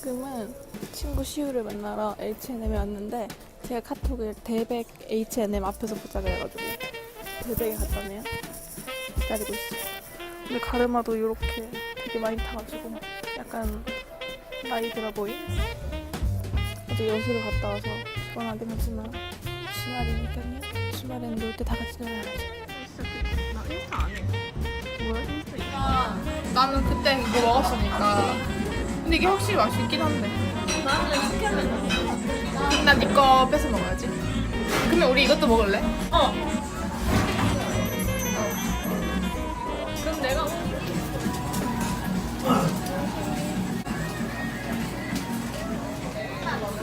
지금은 친구 시우를 만나러 H&M에 왔는데 제가 카톡을 대백 H&M 앞에서 보자 그래가지고 대백에 갔다네요. 기다리고 있어요. 근데 가르마도 이렇게 되게 많이 타가지고 약간 나이 들어 보임? 어제 여수를 갔다 와서 피곤하긴 하지만 주말이니까요. 주말엔 놀 때 다 같이 놀아야죠. 나 인스타 안 해. 뭐야? 아, 나는 그때 이거 먹었으니까. 근데 이게 확실히 맛있긴 한데. 나는 시켜면 난네거 뺏어 먹어야지. 그러면 우리 이것도 먹을래? 어. 그럼 내가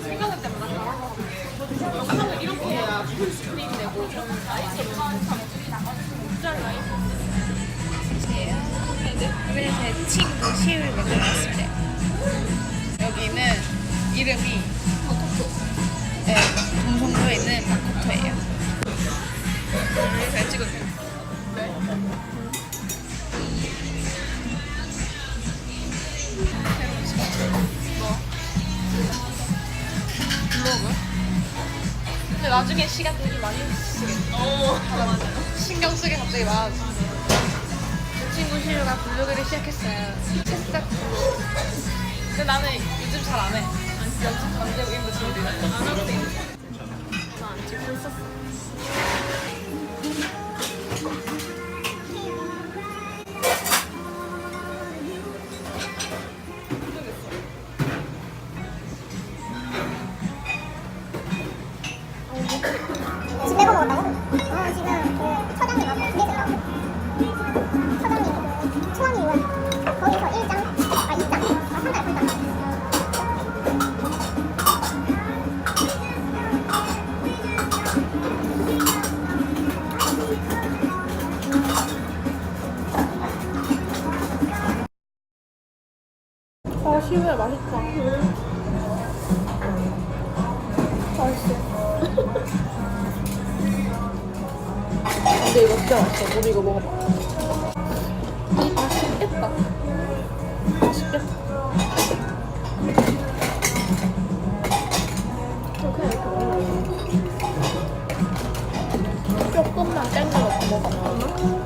생각할 때마다 하면 이렇게 해야 풀스크린 되고 이번에 제 친구 시우를 만나봤습니다. 여기는 이름이 마코토. 네, 동성로에 있는 마코토예요. 잘? 근데 나중에 시간 되게 많이 쓰겠네. 어. 신경 쓰게 갑자기 많아졌어. 제 친구 시우가 블로그를 시작했어요. 새싹 잘 안 해. 안 되고 이거 지금 안 하고 나안 찍고 있었어. 아, 시우야 맛있다. 맛있어. 근데 이거 진짜 맛있어. 우리 이거 먹어봐. 이 맛있겠다. 맛있겠다. 조금만 땡겨서 먹어.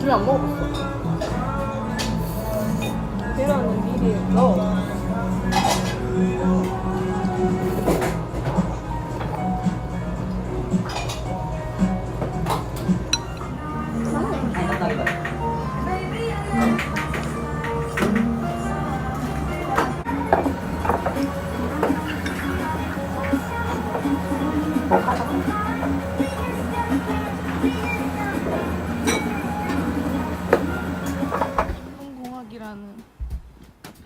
김에 안 먹어봤어. 계란은 미리 넣어. 공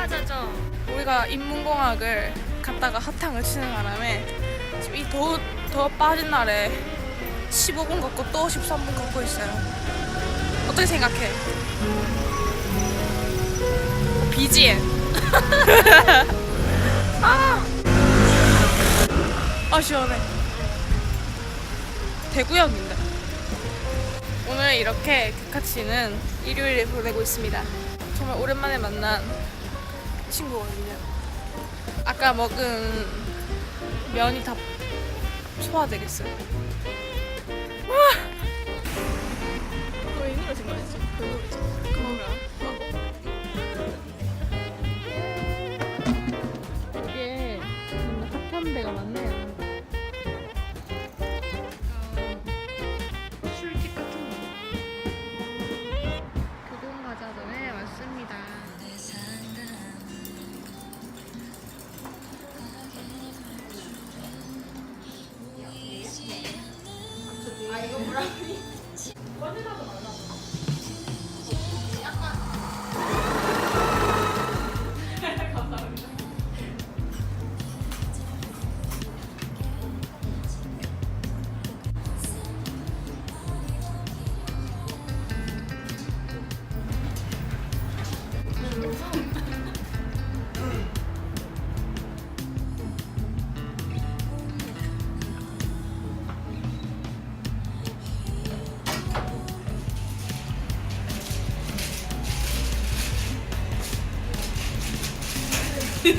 교동과자죠. 우리가 인문공학을 갔다가 핫탕을 치는 바람에 지금 이 더, 더 빠진 날에 15분 걷고 또 13분 걷고 있어요. 어떻게 생각해? BGM. 아! 아, 시원해. 대구역인데. 오늘 이렇게 개카치는 일요일을 보내고 있습니다. 정말 오랜만에 만난 친구거든요. 아까 먹은 면이 다 소화되겠어요.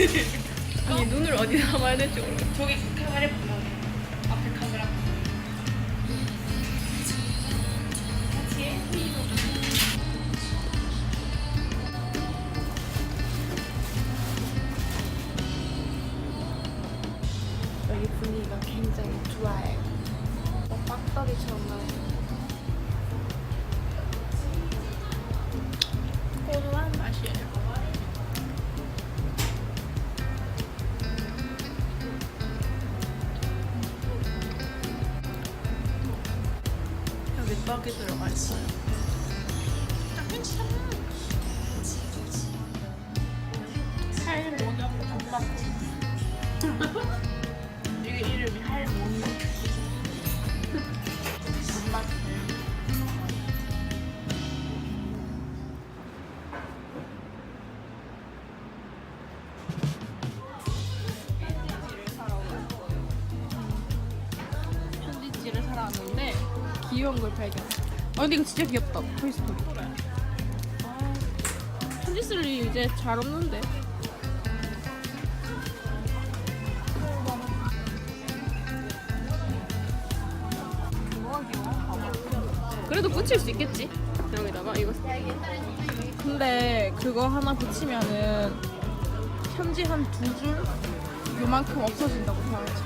아니 눈을 어디 담아야 될지 모르겠어. 저기 카메라 떡이 들어가 있어요. 귀여운 걸 발견. 아 근데 이거 진짜 귀엽다. 토이스토리. 아, 편지 쓸 일이 이제 잘 없는데. 그래도 붙일 수 있겠지? 여기다가 이거. 근데 그거 하나 붙이면은 편지 한 두 줄 요만큼 없어진다고 생각하지.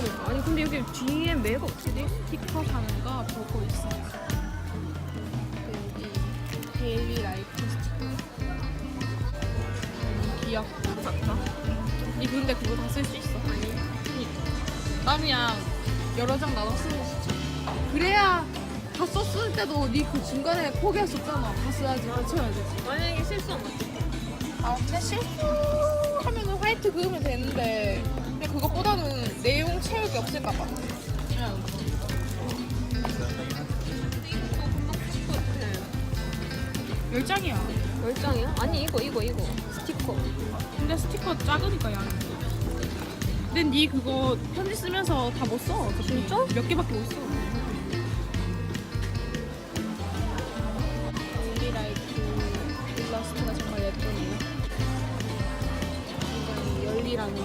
그러니까 아니 근데 여기 뒤에 매가 없지? 스티커 사는가 보고 있어. 여기 데일리 라이프 스티커. 음, 귀엽고 같다. 이 근데 그거 다 쓸 수 있어? 아니. 나 그냥 여러 장 나눠 쓰는 거 진짜. 그래야 다 썼을 때도 니 그 중간에 포기했었잖아. 다 써야지. 맞춰야 되지. 만약에 실수하면 아 근데 실수하면은 화이트 그으면 되는데 그것보다는 내용 채울 게 없을까 봐. 열 장이야. 열 장이야? 아니 이거 이거 이거 스티커. 근데 스티커 작으니까 양이. 근데 니 그거 편지 쓰면서 다 못 써. 진짜? 몇 개밖에 못 써. 릴리라이트 일러스트가 정말 예쁘네요. 열리라는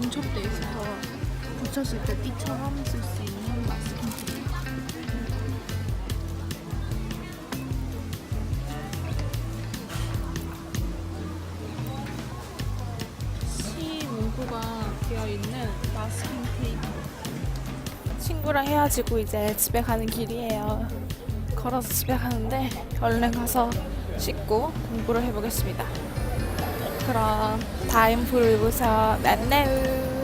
중첩돼 있어서 붙였을 때 띠처럼 쓸 수 있는 마스킹 테이프. 시 문구가 되어 있는 마스킹 테이프. 친구랑 헤어지고 이제 집에 가는 길이에요. 걸어서 집에 가는데 얼른 가서 씻고 공부를 해보겠습니다. 그럼 다음 브이로그에서 만나요.